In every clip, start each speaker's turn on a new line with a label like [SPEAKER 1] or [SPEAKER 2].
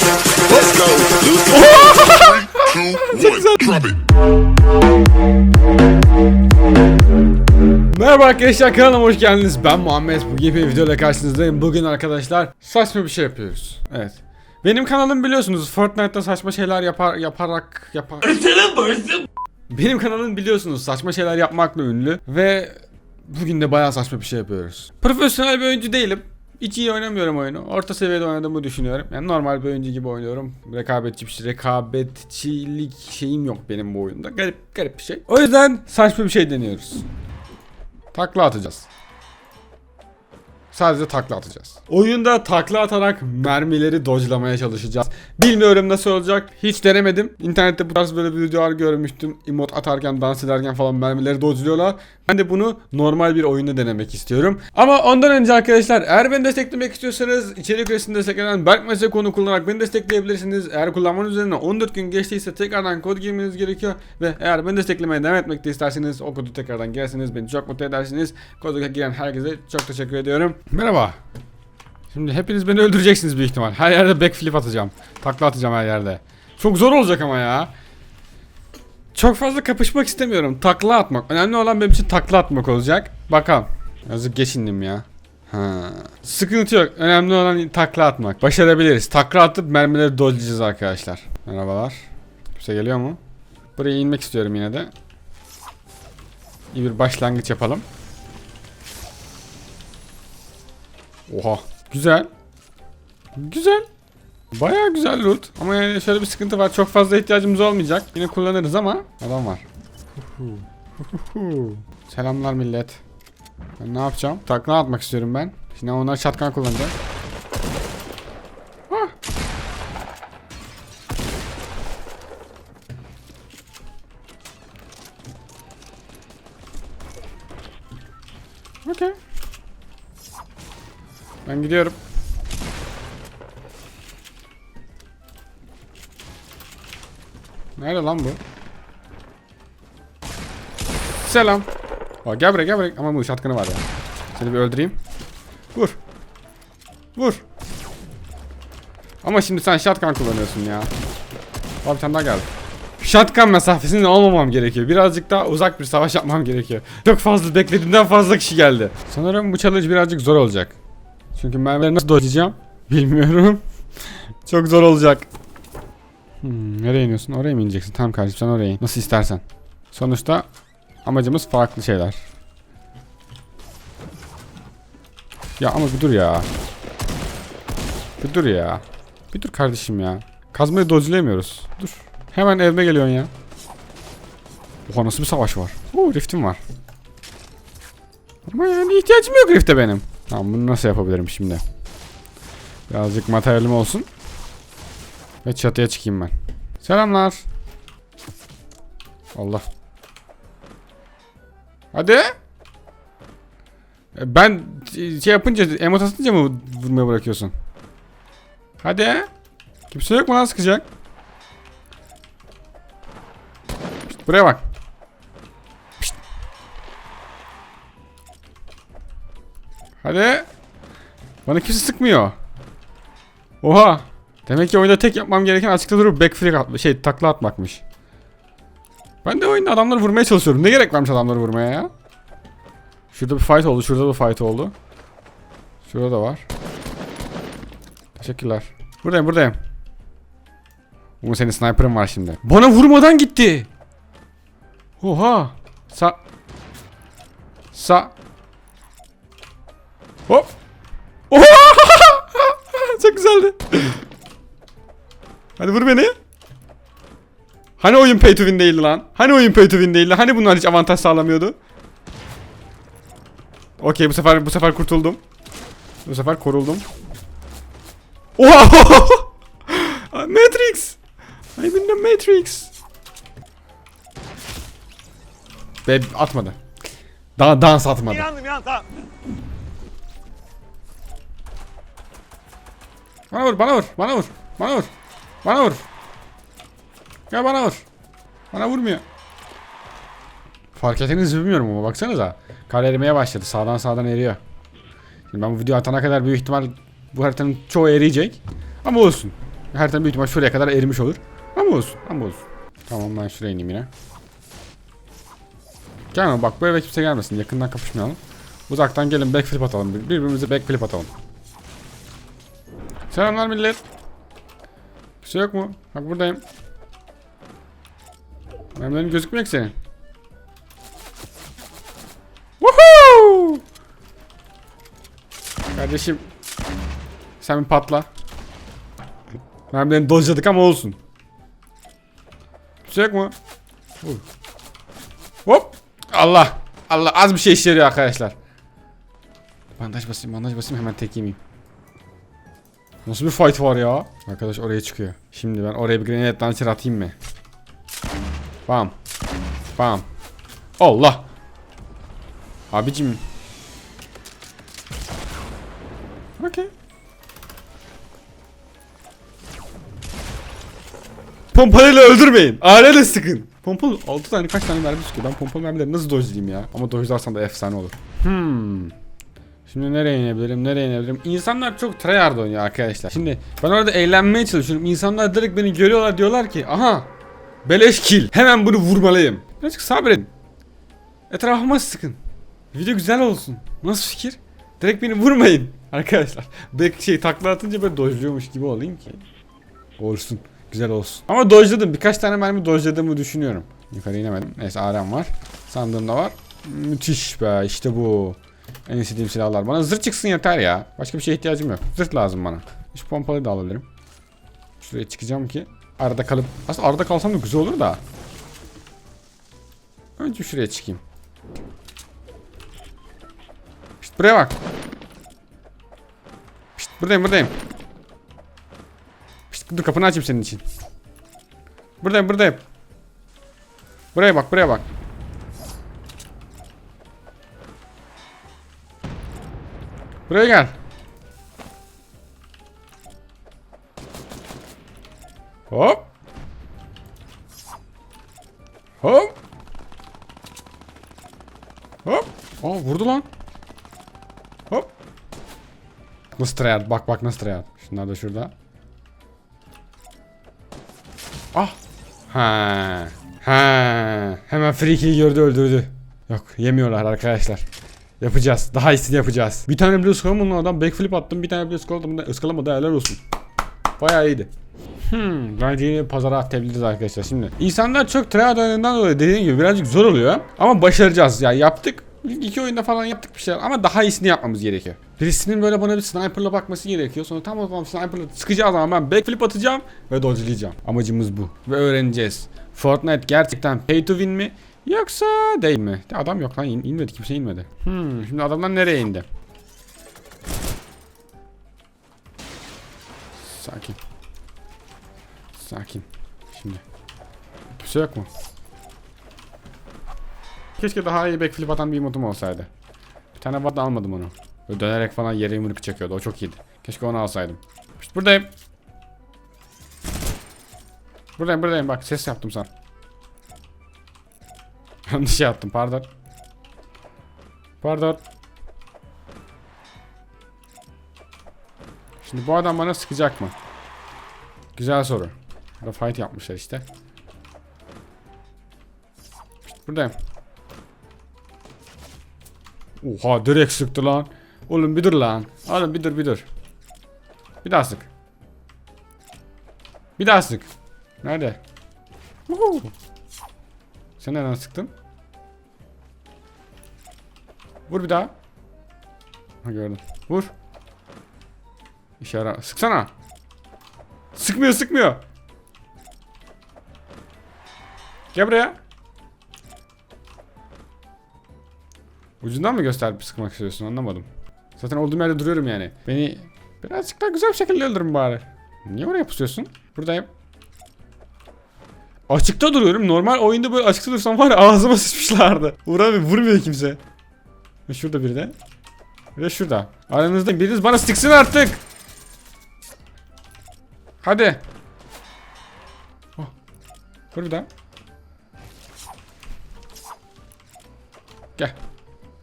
[SPEAKER 1] Let's go. Three, two, one. Drop it.
[SPEAKER 2] Merhaba arkadaşlar kanalıma hoş geldiniz. Ben Muhammed. Bugün bir videoyla karşınızdayım. Bugün arkadaşlar saçma bir şey yapıyoruz. Evet. Benim kanalım biliyorsunuz Fortnite'da saçma şeyler yapar yaparak yapar. Benim kanalım biliyorsunuz saçma şeyler yapmakla ünlü ve bugün de bayağı saçma bir şey yapıyoruz. Profesyonel bir oyuncu değilim. Hiç iyi oynamıyorum oyunu. Orta seviyede oynadığımı düşünüyorum. Yani normal bir oyuncu gibi oynuyorum. Rekabetçi bir şey, rekabetçilik şeyim yok benim bu oyunda. Garip garip bir şey. O yüzden saçma bir şey deniyoruz. Takla atacağız. Sadece takla atacağız. Oyunda takla atarak mermileri dodge'lamaya çalışacağız. Bilmiyorum nasıl olacak. Hiç denemedim. İnternette bu tarz böyle bir videolar görmüştüm. Emot atarken, dans ederken falan mermileri dodge'luyorlar. Ben de bunu normal bir oyunda denemek istiyorum. Ama ondan önce arkadaşlar eğer beni desteklemek istiyorsanız içerik üretisini destekleyen Berk Mesle konu kullanarak beni destekleyebilirsiniz. Eğer kullanmanız üzerine 14 gün geçtiyse tekrardan kod girmeniz gerekiyor. Ve eğer beni desteklemeye devam etmek de isterseniz o kodu tekrardan girerseniz beni çok mutlu edersiniz. Kodu giren herkese çok teşekkür ediyorum. Merhaba. Şimdi hepiniz beni öldüreceksiniz büyük ihtimal. Her yerde backflip atacağım. Takla atacağım her yerde. Çok zor olacak ama ya. Çok fazla kapışmak istemiyorum. Takla atmak. Önemli olan benim için takla atmak olacak. Bakalım. Yazık geçindim ya. Ha. Sıkıntı yok. Önemli olan takla atmak. Başarabiliriz. Takla atıp mermileri dodge'layacağız arkadaşlar. Merhabalar. Kimse geliyor mu? Buraya inmek istiyorum yine de. İyi bir başlangıç yapalım. Oha. Güzel. Güzel. Bayağı güzel loot. Ama yani şöyle bir sıkıntı var. Çok fazla ihtiyacımız olmayacak. Yine kullanırız ama adam var. Selamlar millet. Ben ne yapacağım? Takla atmak istiyorum ben. Şimdi onlar şatkan kullanacak. Ah. Okey. Ben gidiyorum. Nerede lan bu? Selam. Aa, gel buraya gel buraya. Ama bu şatkını var ya. Seni bir öldüreyim. Vur. Vur. Ama şimdi sen shotgun kullanıyorsun ya. Abi tane daha geldi. Shotgun mesafesinde olmamam gerekiyor. Birazcık daha uzak bir savaş yapmam gerekiyor. Çok fazla beklediğimden fazla kişi geldi. Sanırım bu challenge birazcık zor olacak. Çünkü mermileri nasıl dojlayacağım bilmiyorum. Çok zor olacak. Hmm, nereye iniyorsun? Oraya mı ineceksin? Tamam kardeşim sen oraya in. Nasıl istersen. Sonuçta amacımız farklı şeyler. Ya ama bir dur ya. Bir dur ya. Bir dur kardeşim ya. Kazmayı dodgeleyemiyoruz. Dur. Hemen evime geliyorsun ya. Oha nasıl bir savaş var. Oo riftim var. Ama yani ihtiyacım yok rifte benim. Tamam bunu nasıl yapabilirim şimdi? Birazcık materyalim olsun. Ve çatıya çıkayım ben. Selamlar. Allah. Hadi. E, Ben şey yapınca emot atınca mı vurmaya bırakıyorsun? Hadi. Kimse yok mu lan sıkacak? Buraya bak. Hadi. Bana kimse sıkmıyor. Oha. Demek ki oyunda tek yapmam gereken açıkta durup backflip atma, şey takla atmakmış. Ben de oyunda adamları vurmaya çalışıyorum. Ne gerek varmış adamları vurmaya ya? Şurada bir fight oldu, şurada da fight oldu. Şurada da var. Teşekkürler. Buradayım, buradayım. Umut senin sniper'ın var şimdi. Bana vurmadan gitti. Oha. Sa Sa Hop. Oha! Çok güzeldi. Hadi vur beni. Hani oyun pay to win değildi lan? Hani oyun pay to win değildi? Hani bunlar hiç avantaj sağlamıyordu? Okey bu sefer bu sefer kurtuldum. Bu sefer koruldum. Oha! Matrix! I'm in the Matrix. Be atmadı. Daha dans atmadı.
[SPEAKER 3] İnandım ya tamam.
[SPEAKER 2] Bana vur, bana vur, bana vur, bana vur, bana vur. Gel bana vur. Bana vurmuyor. Fark ettiniz mi bilmiyorum ama baksanıza. Kar erimeye başladı. Sağdan sağdan eriyor. Şimdi ben bu video atana kadar büyük ihtimal bu haritanın çoğu eriyecek. Ama olsun. Tarafı büyük ihtimal şuraya kadar erimiş olur. Ama olsun. Ama olsun. Tamam ben şuraya ineyim yine. Gelme bak bu eve kimse gelmesin. Yakından kapışmayalım. Uzaktan gelin backflip atalım. Bir- Birbirimize backflip atalım. Selamlar millet. Bir şey yok mu? Bak buradayım. Mermilerin gözükmüyor ki senin. Woohoo! Kardeşim. Sen bir patla. Mermilerini dojladık ama olsun. Bir şey yok mu? Hop. Allah. Allah az bir şey işe yarıyor arkadaşlar. Bandaj basayım bandaj basayım hemen tek yemeyeyim. Nasıl bir fight var ya? Arkadaş oraya çıkıyor. Şimdi ben oraya bir granate launcher atayım mı? Bam. Bam. Allah. Abicim. Okey. Pompalıyla öldürmeyin. Aleyle sıkın. Pompalı 6 tane kaç tane mermi sıkıyor. Ben pompalı mermileri nasıl dojlayayım ya? Ama dojlarsam da efsane olur. Hmm. Şimdi nereye inebilirim? Nereye inebilirim? İnsanlar çok tryhard oynuyor arkadaşlar. Şimdi ben orada eğlenmeye çalışıyorum. İnsanlar direkt beni görüyorlar diyorlar ki aha beleş kill. Hemen bunu vurmalıyım. Birazcık sabredin. Etrafıma sıkın. Video güzel olsun. Nasıl fikir? Direkt beni vurmayın arkadaşlar. Belki şey takla atınca böyle dojluyormuş gibi olayım ki. Olsun. Güzel olsun. Ama dojladım. Birkaç tane mermi dojladığımı düşünüyorum. Yukarı inemedim. Neyse ARM var. Sandığımda var. Müthiş be işte bu. En istediğim silahlar. Bana zırh çıksın yeter ya. Başka bir şeye ihtiyacım yok. Zırh lazım bana. Şu pompalı da alabilirim. Şuraya çıkacağım ki arada kalıp aslında arada kalsam da güzel olur da. Önce şuraya çıkayım. Şşt, buraya bak. Şşt, buradayım buradayım. Şşt, dur kapını açayım senin için. Buradayım buradayım. Buraya bak buraya bak. Buraya gel. Hop. Hop. Hop. Aa vurdu lan. Hop. Nasıl tryhard? Bak bak nasıl tryhard. Şunlar da şurada. Ah. Ha. Ha. Hemen free gördü öldürdü. Yok yemiyorlar arkadaşlar. Yapacağız. Daha iyisini yapacağız. Bir tane bile ıskalamadım adam backflip attım. Bir tane bile ıskalamadım. da ıskalamadı helal olsun. Bayağı iyiydi. Hmm, bence yine pazara atabiliriz arkadaşlar şimdi. İnsanlar çok tryhard oynadığından dolayı dediğim gibi birazcık zor oluyor. Ama başaracağız. Ya yaptık. İlk iki oyunda falan yaptık bir şeyler ama daha iyisini yapmamız gerekiyor. Birisinin böyle bana bir sniperla bakması gerekiyor. Sonra tam o zaman sniperla sıkacağı zaman ben backflip atacağım ve dodge'layacağım. Amacımız bu. Ve öğreneceğiz. Fortnite gerçekten pay to win mi? Yoksa değil mi? Adam yok lan in- inmedi kimse inmedi. Hmm, şimdi adamlar nereye indi? Sakin. Sakin. Şimdi. Bir şey yok mu? Keşke daha iyi backflip atan bir modum olsaydı. Bir tane vardı almadım onu. Böyle dönerek falan yere yumruk çekiyordu. O çok iyiydi. Keşke onu alsaydım. İşte buradayım. Buradayım buradayım bak ses yaptım sana. Yanlış şey yaptım pardon. Pardon. Şimdi bu adam bana sıkacak mı? Güzel soru. Burada fight yapmışlar işte. Buradayım. Oha direkt sıktı lan. Oğlum bir dur lan. Oğlum bir dur bir dur. Bir daha sık. Bir daha sık. Nerede? Uhu. Sen nereden sıktın? Vur bir daha. Ha gördüm. Vur. İşe yarar. Sıksana. Sıkmıyor sıkmıyor. Gel buraya. Ucundan mı gösterip sıkmak istiyorsun anlamadım. Zaten olduğum yerde duruyorum yani. Beni birazcık daha güzel bir şekilde öldürün bari. Niye oraya pusuyorsun? Buradayım. Açıkta duruyorum. Normal oyunda böyle açıkta dursam var ya ağzıma sıçmışlardı. Vuramıyor, vurmuyor kimse. Ve şurada biri de. Ve şurada. Aranızda biriniz bana sıksın artık. Hadi. Oh. Daha. Gel.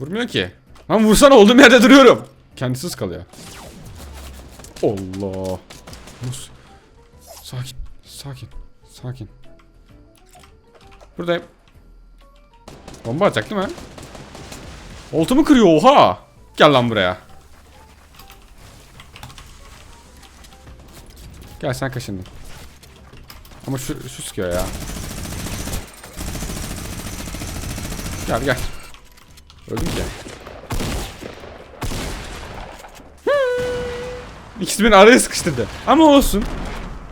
[SPEAKER 2] Vurmuyor ki. Lan vursana olduğum yerde duruyorum. Kendisiz kalıyor. Allah. Nasıl? Sakin. Sakin. Sakin. Buradayım. Bomba atacak değil mi? Oltamı kırıyor oha. Gel lan buraya. Gel sen kaşındın. Ama şu, şu sıkıyor ya. Gel gel. Öldüm ki. İkisi beni araya sıkıştırdı. Ama olsun.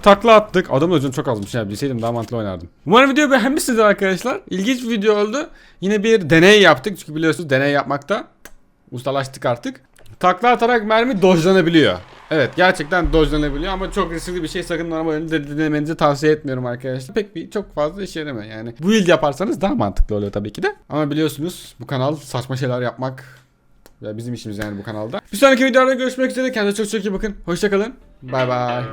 [SPEAKER 2] Takla attık. Adamın öcünü çok azmış ya. Bilseydim daha mantıklı oynardım. Umarım videoyu beğenmişsinizdir arkadaşlar. İlginç bir video oldu. Yine bir deney yaptık. Çünkü biliyorsunuz deney yapmakta ustalaştık artık. Takla atarak mermi dojlanabiliyor. Evet gerçekten dojlanabiliyor ama çok riskli bir şey sakın normal oyunu denemenizi tavsiye etmiyorum arkadaşlar. Pek bir çok fazla işe yaramıyor yani. Bu build yaparsanız daha mantıklı oluyor tabii ki de. Ama biliyorsunuz bu kanal saçma şeyler yapmak ya bizim işimiz yani bu kanalda. Bir sonraki videoda görüşmek üzere. Kendinize çok çok iyi bakın. Hoşçakalın. Bay bay.